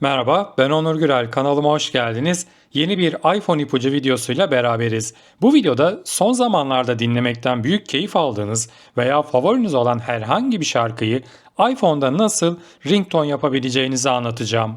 Merhaba, ben Onur Gürel. Kanalıma hoş geldiniz. Yeni bir iPhone ipucu videosuyla beraberiz. Bu videoda son zamanlarda dinlemekten büyük keyif aldığınız veya favoriniz olan herhangi bir şarkıyı iPhone'da nasıl ringtone yapabileceğinizi anlatacağım.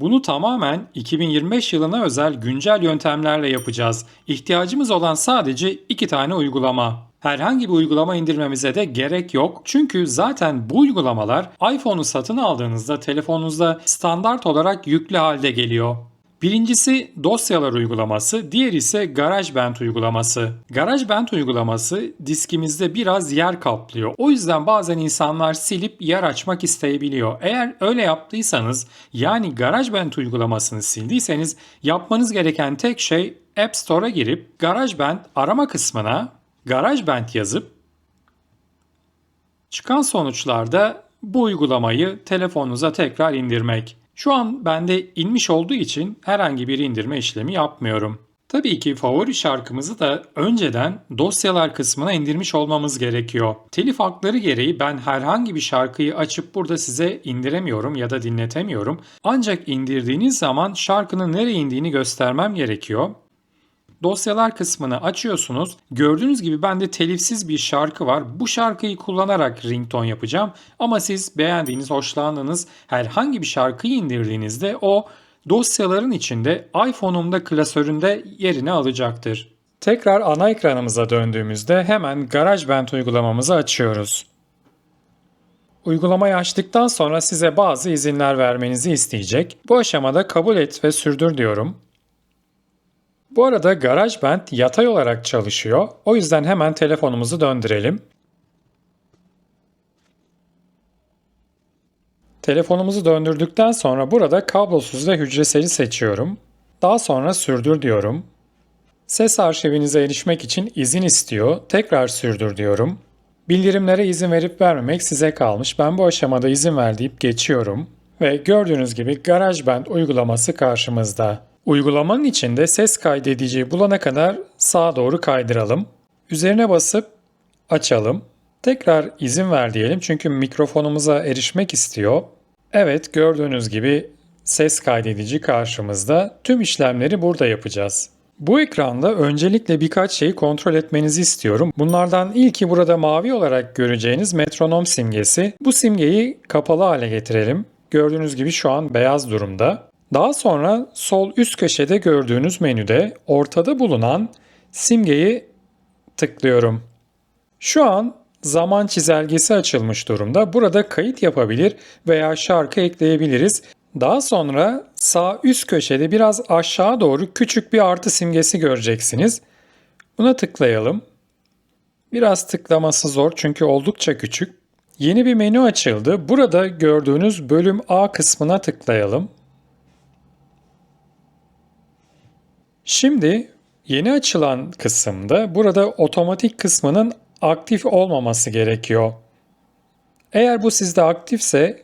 Bunu tamamen 2025 yılına özel güncel yöntemlerle yapacağız. İhtiyacımız olan sadece iki tane uygulama. Herhangi bir uygulama indirmemize de gerek yok. Çünkü zaten bu uygulamalar iPhone'u satın aldığınızda telefonunuzda standart olarak yüklü halde geliyor. Birincisi dosyalar uygulaması, diğeri ise GarageBand uygulaması. GarageBand uygulaması diskimizde biraz yer kaplıyor. O yüzden bazen insanlar silip yer açmak isteyebiliyor. Eğer öyle yaptıysanız yani GarageBand uygulamasını sildiyseniz yapmanız gereken tek şey App Store'a girip GarageBand arama kısmına GarageBand yazıp çıkan sonuçlarda bu uygulamayı telefonunuza tekrar indirmek. Şu an bende inmiş olduğu için herhangi bir indirme işlemi yapmıyorum. Tabii ki favori şarkımızı da önceden dosyalar kısmına indirmiş olmamız gerekiyor. Telif hakları gereği ben herhangi bir şarkıyı açıp burada size indiremiyorum ya da dinletemiyorum. Ancak indirdiğiniz zaman şarkının nereye indiğini göstermem gerekiyor. Dosyalar kısmını açıyorsunuz. Gördüğünüz gibi bende telifsiz bir şarkı var. Bu şarkıyı kullanarak ringtone yapacağım. Ama siz beğendiğiniz, hoşlandığınız herhangi bir şarkıyı indirdiğinizde o dosyaların içinde iPhone'umda klasöründe yerini alacaktır. Tekrar ana ekranımıza döndüğümüzde hemen GarageBand uygulamamızı açıyoruz. Uygulamayı açtıktan sonra size bazı izinler vermenizi isteyecek. Bu aşamada kabul et ve sürdür diyorum. Bu arada GarageBand yatay olarak çalışıyor. O yüzden hemen telefonumuzu döndürelim. Telefonumuzu döndürdükten sonra burada kablosuz ve hücreseli seçiyorum. Daha sonra sürdür diyorum. Ses arşivinize erişmek için izin istiyor. Tekrar sürdür diyorum. Bildirimlere izin verip vermemek size kalmış. Ben bu aşamada izin ver deyip geçiyorum. Ve gördüğünüz gibi GarageBand uygulaması karşımızda. Uygulamanın içinde ses kaydediciyi bulana kadar sağa doğru kaydıralım. Üzerine basıp açalım. Tekrar izin ver diyelim çünkü mikrofonumuza erişmek istiyor. Evet gördüğünüz gibi ses kaydedici karşımızda. Tüm işlemleri burada yapacağız. Bu ekranda öncelikle birkaç şeyi kontrol etmenizi istiyorum. Bunlardan ilki burada mavi olarak göreceğiniz metronom simgesi. Bu simgeyi kapalı hale getirelim. Gördüğünüz gibi şu an beyaz durumda. Daha sonra sol üst köşede gördüğünüz menüde ortada bulunan simgeyi tıklıyorum. Şu an zaman çizelgesi açılmış durumda. Burada kayıt yapabilir veya şarkı ekleyebiliriz. Daha sonra sağ üst köşede biraz aşağı doğru küçük bir artı simgesi göreceksiniz. Buna tıklayalım. Biraz tıklaması zor çünkü oldukça küçük. Yeni bir menü açıldı. Burada gördüğünüz bölüm A kısmına tıklayalım. Şimdi yeni açılan kısımda burada otomatik kısmının aktif olmaması gerekiyor. Eğer bu sizde aktifse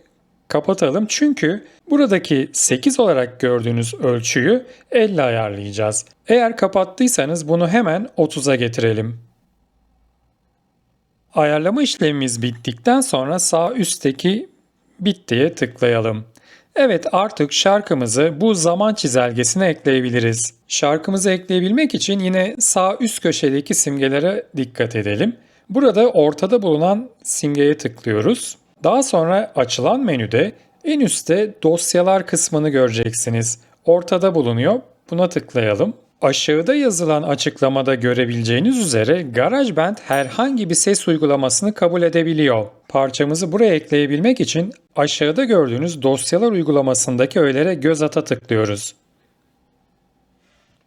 kapatalım çünkü buradaki 8 olarak gördüğünüz ölçüyü 50 ayarlayacağız. Eğer kapattıysanız bunu hemen 30'a getirelim. Ayarlama işlemimiz bittikten sonra sağ üstteki bittiye tıklayalım. Evet artık şarkımızı bu zaman çizelgesine ekleyebiliriz. Şarkımızı ekleyebilmek için yine sağ üst köşedeki simgelere dikkat edelim. Burada ortada bulunan simgeye tıklıyoruz. Daha sonra açılan menüde en üstte dosyalar kısmını göreceksiniz. Ortada bulunuyor. Buna tıklayalım. Aşağıda yazılan açıklamada görebileceğiniz üzere GarageBand herhangi bir ses uygulamasını kabul edebiliyor. Parçamızı buraya ekleyebilmek için aşağıda gördüğünüz dosyalar uygulamasındaki öğelere göz ata tıklıyoruz.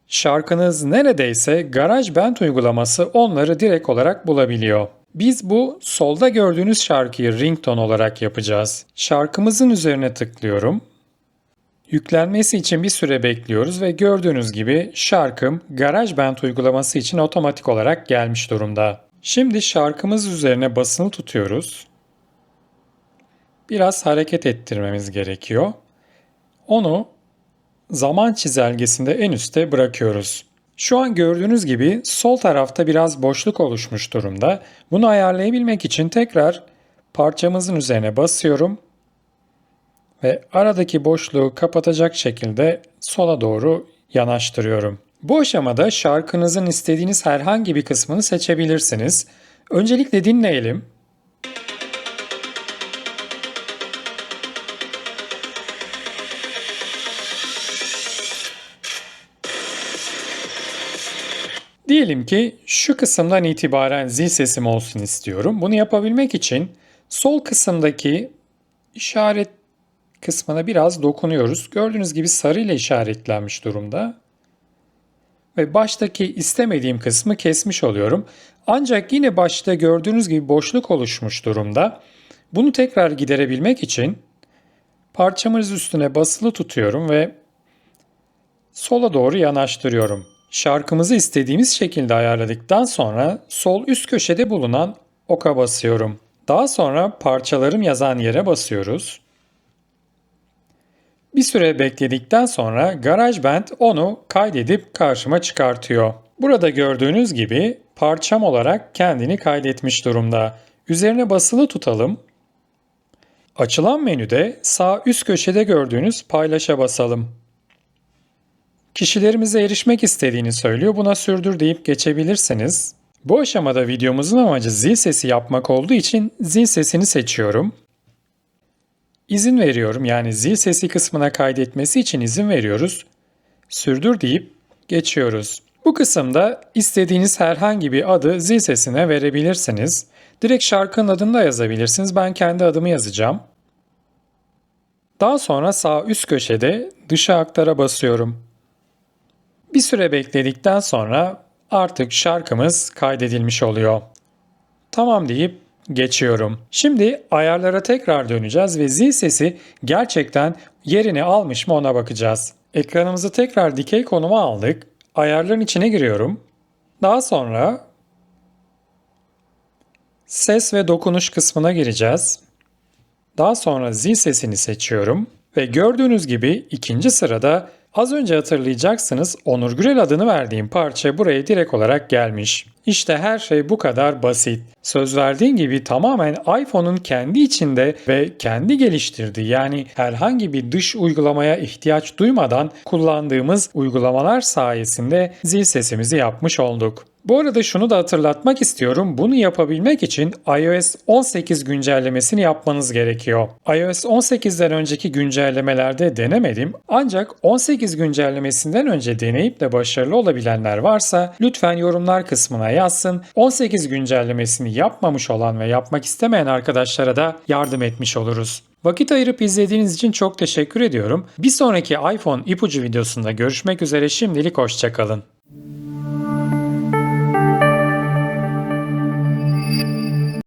Şarkınız neredeyse GarageBand uygulaması onları direkt olarak bulabiliyor. Biz bu solda gördüğünüz şarkıyı ringtone olarak yapacağız. Şarkımızın üzerine tıklıyorum. Yüklenmesi için bir süre bekliyoruz ve gördüğünüz gibi şarkım GarageBand uygulaması için otomatik olarak gelmiş durumda. Şimdi şarkımız üzerine basılı tutuyoruz. Biraz hareket ettirmemiz gerekiyor. Onu zaman çizelgesinde en üste bırakıyoruz. Şu an gördüğünüz gibi sol tarafta biraz boşluk oluşmuş durumda. Bunu ayarlayabilmek için tekrar parçamızın üzerine basıyorum ve aradaki boşluğu kapatacak şekilde sola doğru yanaştırıyorum. Bu aşamada şarkınızın istediğiniz herhangi bir kısmını seçebilirsiniz. Öncelikle dinleyelim. Diyelim ki şu kısımdan itibaren zil sesim olsun istiyorum. Bunu yapabilmek için sol kısımdaki işaret kısmına biraz dokunuyoruz. Gördüğünüz gibi sarı ile işaretlenmiş durumda. Ve baştaki istemediğim kısmı kesmiş oluyorum. Ancak yine başta gördüğünüz gibi boşluk oluşmuş durumda. Bunu tekrar giderebilmek için parçamız üstüne basılı tutuyorum ve sola doğru yanaştırıyorum. Şarkımızı istediğimiz şekilde ayarladıktan sonra sol üst köşede bulunan oka basıyorum. Daha sonra parçalarım yazan yere basıyoruz. Bir süre bekledikten sonra GarageBand onu kaydedip karşıma çıkartıyor. Burada gördüğünüz gibi parçam olarak kendini kaydetmiş durumda. Üzerine basılı tutalım. Açılan menüde sağ üst köşede gördüğünüz paylaşa basalım. Kişilerimize erişmek istediğini söylüyor. Buna sürdür deyip geçebilirsiniz. Bu aşamada videomuzun amacı zil sesi yapmak olduğu için zil sesini seçiyorum. İzin veriyorum yani zil sesi kısmına kaydetmesi için izin veriyoruz. Sürdür deyip geçiyoruz. Bu kısımda istediğiniz herhangi bir adı zil sesine verebilirsiniz. Direkt şarkının adını da yazabilirsiniz. Ben kendi adımı yazacağım. Daha sonra sağ üst köşede dışa aktara basıyorum. Bir süre bekledikten sonra artık şarkımız kaydedilmiş oluyor. Tamam deyip geçiyorum. Şimdi ayarlara tekrar döneceğiz ve zil sesi gerçekten yerini almış mı ona bakacağız. Ekranımızı tekrar dikey konuma aldık. Ayarların içine giriyorum. Daha sonra ses ve dokunuş kısmına gireceğiz. Daha sonra zil sesini seçiyorum ve gördüğünüz gibi ikinci sırada Az önce hatırlayacaksınız Onur Gürel adını verdiğim parça buraya direkt olarak gelmiş. İşte her şey bu kadar basit. Söz verdiğin gibi tamamen iPhone'un kendi içinde ve kendi geliştirdiği yani herhangi bir dış uygulamaya ihtiyaç duymadan kullandığımız uygulamalar sayesinde zil sesimizi yapmış olduk. Bu arada şunu da hatırlatmak istiyorum. Bunu yapabilmek için iOS 18 güncellemesini yapmanız gerekiyor. iOS 18'den önceki güncellemelerde denemedim. Ancak 18 güncellemesinden önce deneyip de başarılı olabilenler varsa lütfen yorumlar kısmına yazsın. 18 güncellemesini yapmamış olan ve yapmak istemeyen arkadaşlara da yardım etmiş oluruz. Vakit ayırıp izlediğiniz için çok teşekkür ediyorum. Bir sonraki iPhone ipucu videosunda görüşmek üzere şimdilik hoşçakalın.